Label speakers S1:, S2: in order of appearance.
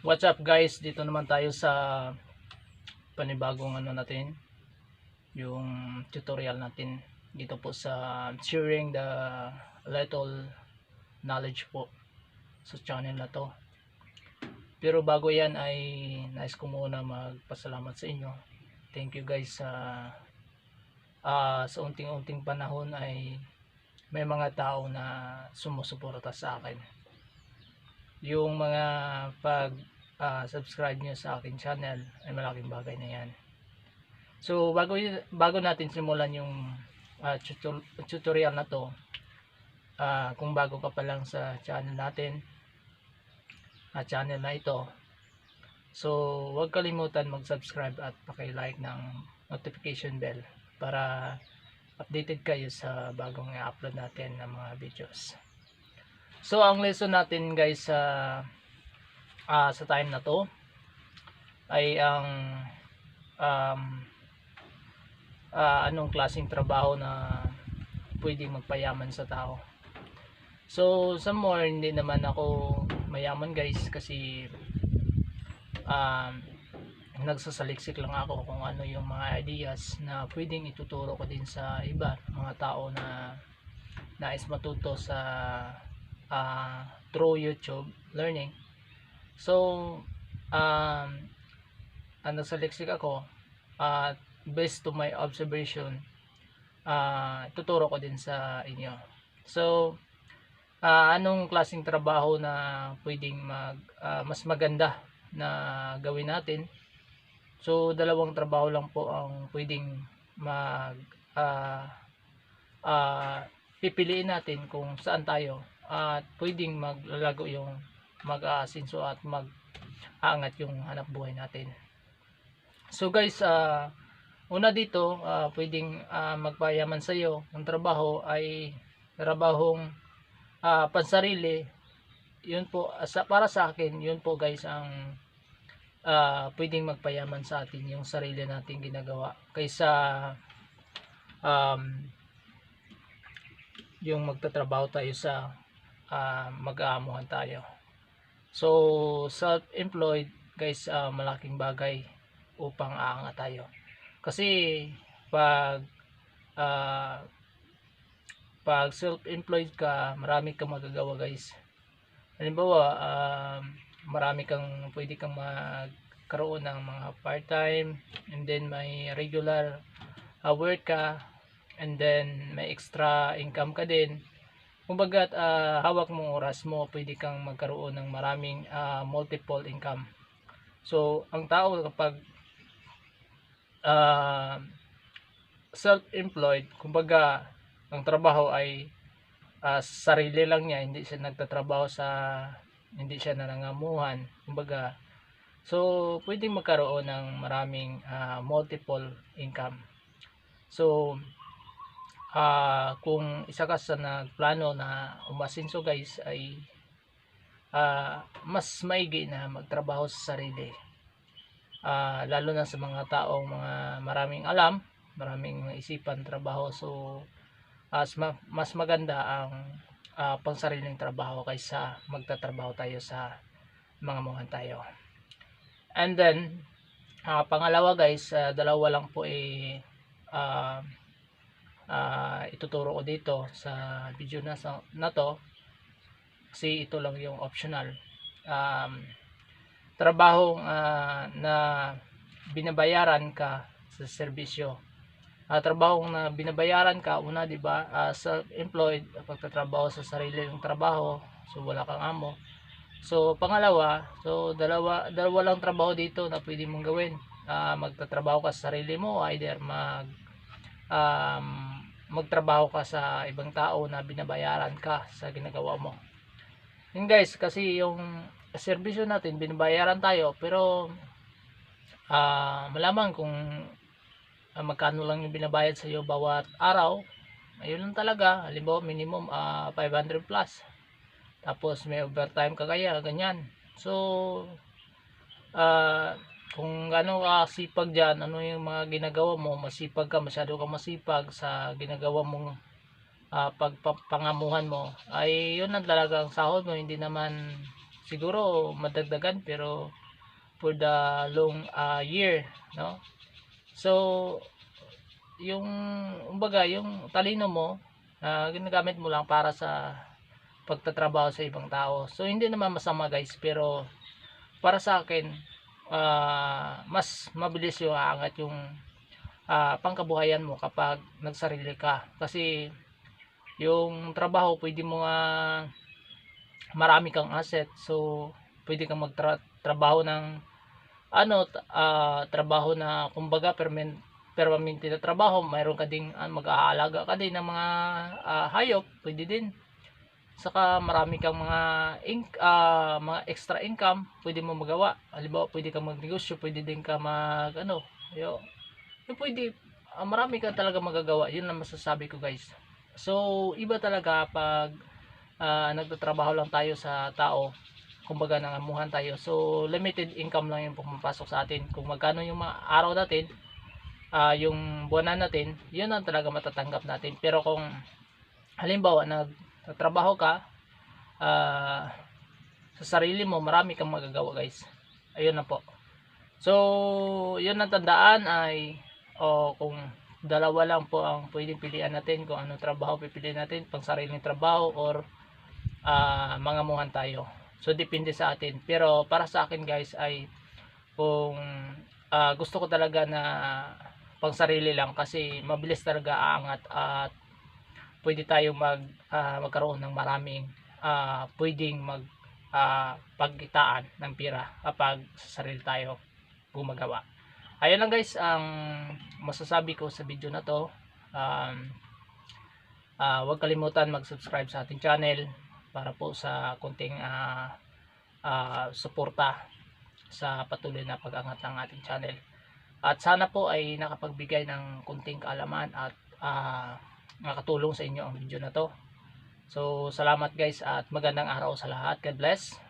S1: What's up guys? Dito naman tayo sa panibagong ano natin yung tutorial natin dito po sa sharing the little knowledge po sa channel na to. Pero bago yan ay nais ko muna magpasalamat sa inyo. Thank you guys sa ah, sa unting-unting panahon ay may mga tao na sumusuporta sa akin yung mga pag ah, subscribe nyo sa akin channel. Ay malaking bagay na yan. So bago, bago natin simulan yung ah, tutor- tutorial na to ah, kung bago ka pa lang sa channel natin at channel na ito. So huwag kalimutan mag subscribe at paki-like ng notification bell para updated kayo sa bagong i-upload natin ng mga videos. So ang lesson natin guys sa ah, sa time na to ay ang um, ah, anong klaseng trabaho na pwedeng magpayaman sa tao. So some more hindi naman ako mayaman guys kasi um, nagsasaliksik lang ako kung ano yung mga ideas na pwedeng ituturo ko din sa iba mga tao na nais matuto sa uh, through YouTube learning. So, um, ano sa lexic ako, uh, based to my observation, uh, tuturo ko din sa inyo. So, uh, anong klaseng trabaho na pwedeng mag, uh, mas maganda na gawin natin? So, dalawang trabaho lang po ang pwedeng mag uh, uh, pipiliin natin kung saan tayo at pwedeng maglalago yung mag-aasinso at mag-aangat yung hanap buhay natin. So guys, ah una dito, ah, pwedeng ah, magpayaman sa iyo ang trabaho ay trabahong ah, pansarili. Yun po, sa, para sa akin, yun po guys ang ah, pwedeng magpayaman sa atin yung sarili nating ginagawa kaysa um, yung magtatrabaho tayo sa ah, mag-aamuhan tayo. So, self-employed, guys, ah, malaking bagay upang aangat tayo. Kasi, pag ah, pag self-employed ka, marami kang magagawa, guys. Halimbawa, um, marami kang, pwede kang magkaroon ng mga part-time, and then may regular ah, work ka, and then may extra income ka din kumbaga uh, hawak mong oras mo pwede kang magkaroon ng maraming ah, multiple income. So ang tao kapag ah, self-employed kumbaga ang trabaho ay ah, sarili lang niya hindi siya nagtatrabaho sa hindi siya nanangamuhan kumbaga. So pwedeng magkaroon ng maraming ah, multiple income. So ah kung isa ka sa nagplano na umasinso guys ay ah mas maigi na magtrabaho sa sarili. Ah lalo na sa mga taong mga maraming alam maraming isipan trabaho. So ma- mas maganda ang ah, pangsariling trabaho kaysa magtatrabaho tayo sa mga muhan tayo. And then ah, pangalawa guys ah, dalawa lang po eh ah, ah, ituturo ko dito sa video na, sa, na to. Kasi ito lang yung optional. Um, trabahong ah, na binabayaran ka sa serbisyo. Uh, trabahong na binabayaran ka una di ba? Ah, self-employed pagtatrabaho sa sarili ng trabaho so wala kang amo. So pangalawa so dalawa dalawa lang trabaho dito na pwede mong gawin. Ah, magtatrabaho ka sa sarili mo either mag um, magtrabaho ka sa ibang tao na binabayaran ka sa ginagawa mo. Yun guys, kasi yung serbisyo natin, binabayaran tayo, pero ah malaman kung ah, magkano lang yung binabayad sa iyo bawat araw, ayun lang talaga, halimbawa minimum ah, 500 plus. Tapos may overtime ka kaya, ganyan. So, ah kung gaano ka sipag dyan, ano yung mga ginagawa mo, masipag ka, masyado ka masipag sa ginagawa mong ah, pagpapangamuhan mo, ay yun ang talaga ang sahod mo, hindi naman siguro madagdagan pero for the long ah, year no? So yung umbaga yung talino mo ah, ginagamit mo lang para sa pagtatrabaho sa ibang tao. So hindi naman masama guys pero para sa akin ah, mas mabilis yung aangat yung ah, pangkabuhayan mo kapag nagsarili ka. Kasi yung trabaho pwede mo nga marami kang asset. So pwede kang magtrabaho ng ano ah, trabaho na kumbaga permanent permanente na trabaho. Mayroon ka ding ah, mag-aalaga ka din ng mga ah, hayop. Pwede din saka marami kang mga ink, ah, mga extra income pwede mo magawa. Halimbawa pwede kang magnegosyo pwede din ka mag ano yo yung pwede ah, marami ka talaga magagawa. Yun ang masasabi ko guys. So iba talaga pag ah, nagtatrabaho lang tayo sa tao kumbaga nangamuhan tayo. So limited income lang yung pumapasok sa atin. Kung magkano yung mga araw natin ah, yung buwanan natin yun ang talaga matatanggap natin. Pero kung halimbawa nagtatrabaho ka ah, sa sarili mo marami kang magagawa guys. Ayun na po. So yun ang tandaan ay o kung dalawa lang po ang pwedeng pilian natin kung anong trabaho pipiliin natin pang sariling trabaho or ah, mangamuhan tayo. So depende sa atin. Pero para sa akin guys ay kung ah, gusto ko talaga na pang sarili lang kasi mabilis talaga aangat at pwede tayong mag ah, magkaroon ng maraming ah, pwedeng mag ah, pagkitaan ng pira kapag sa sarili tayo gumagawa. Ayun lang guys ang masasabi ko sa video na to. Um, ah, huwag kalimutan mag subscribe sa ating channel para po sa konting ah, ah, suporta sa patuloy na pag-angat ng ating channel. At sana po ay nakapagbigay ng konting kaalaman at ah, nakatulong sa inyo ang video na to. So salamat guys at magandang araw sa lahat. God bless